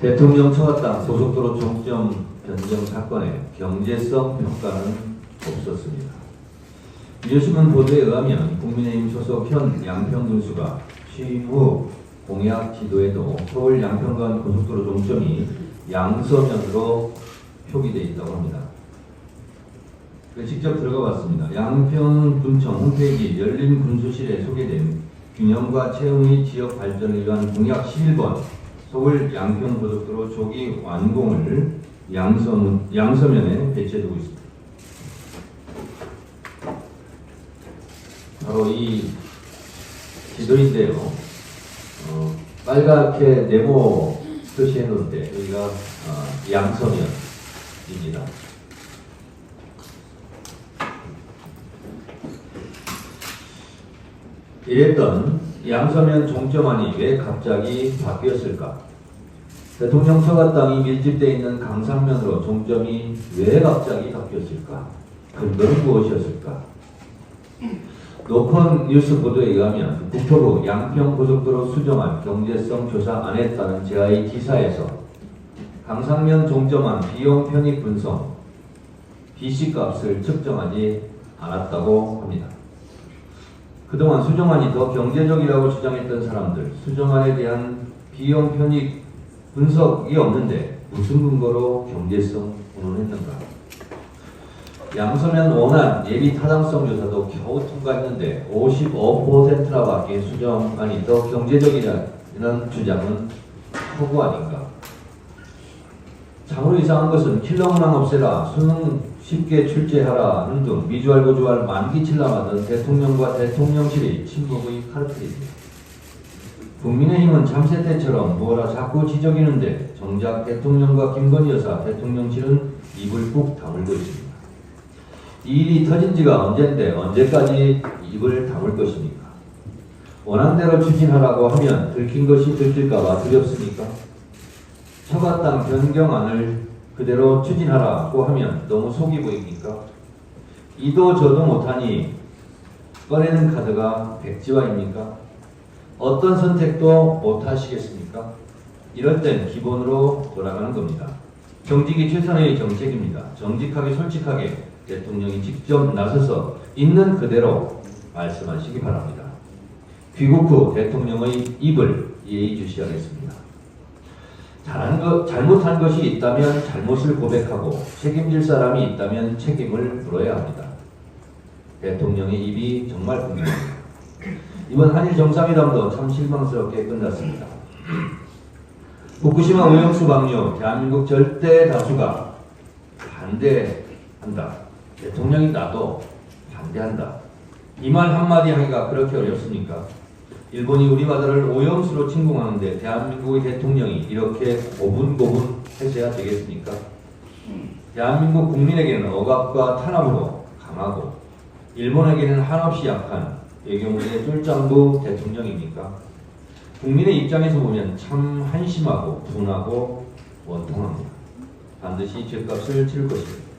대통령 처갓당 고속도로 종점 변경 사건의 경제성 평가는 없었습니다. 뉴스문 보도에 의하면 국민의힘 소속 현 양평 군 수가 취임 후 공약 지도에도 서울 양평간 고속도로 종점이 양서면으로 표기되어 있다고 합니다. 그 직접 들어가 봤습니다. 양평군청 홈페이지 열린 군수실에 소개된 균형과 채용의 지역 발전을 위한 공약 11번 서울 양평고속도로 조기 완공을 양서, 양서면에 배치해두고 있습니다. 바로 이 지도인데요. 어, 빨갛게 네모 표시해 놓은데 여기가 어, 양서면입니다. 이랬던 양서면 종점안이 왜 갑자기 바뀌었을까? 대통령 처갓당이 밀집되어 있는 강상면으로 종점이 왜 갑자기 바뀌었을까? 근거는 무엇이었을까? 노컷 뉴스 보도에 의하면 국토부 양평고속도로 수정안 경제성 조사 안 했다는 제아의 기사에서 강상면 종점안 비용 편익 분석 BC값을 측정하지 않았다고 합니다. 그동안 수정안이 더 경제적이라고 주장했던 사람들, 수정안에 대한 비용 편익 분석이 없는데 무슨 근거로 경제성 운운했는가? 양서면 원안 예비 타당성 조사도 겨우 통과했는데 55%나 밖에 수정안이 더 경제적이라는 주장은 허구 아닌가? 참으로 이상한 것은 킬러만 없애라, 수능 쉽게 출제하라는 등 미주알 고주알 만기칠람하던 대통령과 대통령실의 침묵의 카르텔입니다. 국민의힘은 참새 때처럼 뭐라 자꾸 지적이는데 정작 대통령과 김건희 여사 대통령실은 입을 꾹 다물고 있습니다. 이 일이 터진 지가 언젠데 언제까지 입을 다물 것입니까? 원한대로 추진하라고 하면 들킨 것이 들킬까봐 두렵습니까? 처갓당 변경안을 그대로 추진하라고 하면 너무 속이 보입니까? 이도 저도 못하니 꺼내는 카드가 백지화입니까? 어떤 선택도 못하시겠습니까? 이럴 땐 기본으로 돌아가는 겁니다. 정직이 최선의 정책입니다. 정직하게 솔직하게 대통령이 직접 나서서 있는 그대로 말씀하시기 바랍니다. 귀국 후 대통령의 입을 예의주시하겠습니다. 잘한 것, 잘못한 것이 있다면 잘못을 고백하고 책임질 사람이 있다면 책임을 물어야 합니다. 대통령의 입이 정말 궁금합니다. 이번 한일 정상회담도 참 실망스럽게 끝났습니다. 후쿠시마 오염수 방류 대한민국 절대 다수가 반대한다. 대통령이 나도 반대한다. 이 말 한마디 하기가 그렇게 어렵습니까? 일본이 우리 바다를 오염수로 침공하는데 대한민국의 대통령이 이렇게 고분고분 해서야 되겠습니까? 대한민국 국민에게는 억압과 탄압으로 강하고 일본에게는 한없이 약한 외교무대 쫄장부 대통령입니까? 국민의 입장에서 보면 참 한심하고 분하고 원통합니다. 반드시 죄값을 치를 것입니다.